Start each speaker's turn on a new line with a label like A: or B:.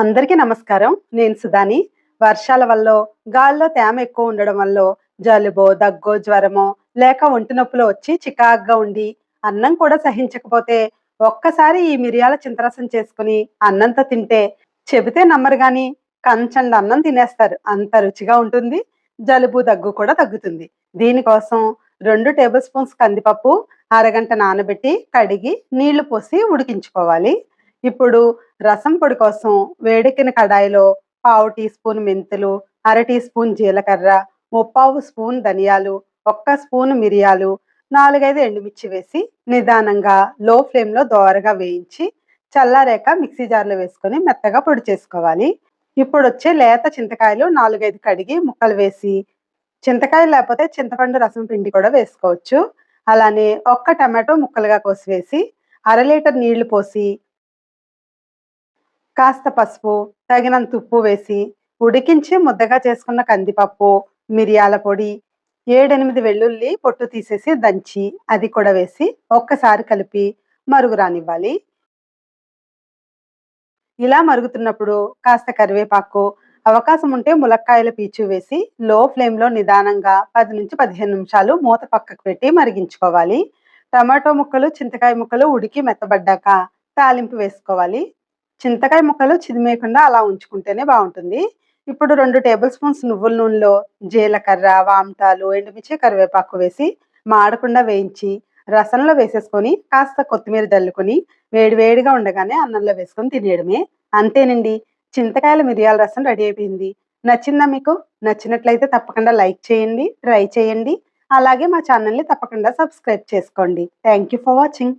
A: అందరికీ నమస్కారం. నేను సుధాని. వర్షాల వల్ల గాల్లో తేమ ఎక్కువ ఉండడం వల్ల జలుబో దగ్గో జ్వరమో లేక ఒంటి నొప్పులు వచ్చి చికాగ్గా ఉండి అన్నం కూడా సహించకపోతే ఒక్కసారి ఈ మిరియాల చింతరసం చేసుకుని అన్నంతో తింటే చెబితే నమ్మరు కానీ కంచండి అన్నం తినేస్తారు. అంత రుచిగా ఉంటుంది. జలుబు దగ్గు కూడా తగ్గుతుంది. దీనికోసం రెండు టేబుల్ స్పూన్స్ కందిపప్పు అరగంట నానబెట్టి కడిగి నీళ్ళు పోసి ఉడికించుకోవాలి. ఇప్పుడు రసం పొడి కోసం వేడెక్కిన కడాయిలో పావు టీ స్పూన్ మెంతులు అర టీ స్పూన్ జీలకర్ర ముప్పావు స్పూన్ ధనియాలు ఒక్క స్పూన్ మిరియాలు నాలుగైదు ఎండుమిర్చి వేసి నిదానంగా లో ఫ్లేమ్లో దోరగా వేయించి చల్లారాక మిక్సీ జార్లో వేసుకొని మెత్తగా పొడి చేసుకోవాలి. ఇప్పుడు వచ్చే లేత చింతకాయలు నాలుగైదు కడిగి ముక్కలు వేసి చింతకాయలు లేకపోతే చింతపండు రసం పిండి కూడా వేసుకోవచ్చు. అలానే ఒక్క టమాటో ముక్కలుగా కోసి వేసి అర లీటర్ నీళ్ళు పోసి కాస్త పసుపు తగినంత ఉప్పు వేసి ఉడికించి ముద్దగా చేసుకున్న కందిపప్పు మిరియాల పొడి ఏడెనిమిది వెల్లుల్లి పొట్టు తీసేసి దంచి అది కూడా వేసి ఒక్కసారి కలిపి మరుగు రానివ్వాలి. ఇలా మరుగుతున్నప్పుడు కాస్త కరివేపాకు అవకాశం ఉంటే ములక్కాయల పీచు వేసి లో ఫ్లేమ్లో నిదానంగా పది నుంచి పదిహేను నిమిషాలు మూత పక్కకు పెట్టి మరిగించుకోవాలి. టమాటో ముక్కలు చింతకాయ ముక్కలు ఉడికి మెత్తబడ్డాక తాలింపు వేసుకోవాలి. చింతకాయ ముక్కలు చిదిమేయకుండా అలా ఉంచుకుంటేనే బాగుంటుంది. ఇప్పుడు రెండు టేబుల్ స్పూన్స్ నువ్వుల నూనెలో జీలకర్ర వామటాలు ఎండుమిర్చి కరివేపాకు వేసి మాడకుండా వేయించి రసంలో వేసేసుకొని కాస్త కొత్తిమీర జల్లుకొని వేడివేడిగా ఉండగానే అన్నంలో వేసుకొని తినేయడమే. అంతేనండి. చింతకాయల మిరియాల రసం రెడీ అయిపోయింది. నచ్చిందా మీకు? నచ్చినట్లయితే తప్పకుండా లైక్ చేయండి ట్రై చేయండి. అలాగే మా ఛానల్ని తప్పకుండా సబ్స్క్రైబ్ చేసుకోండి. Thank you for watching.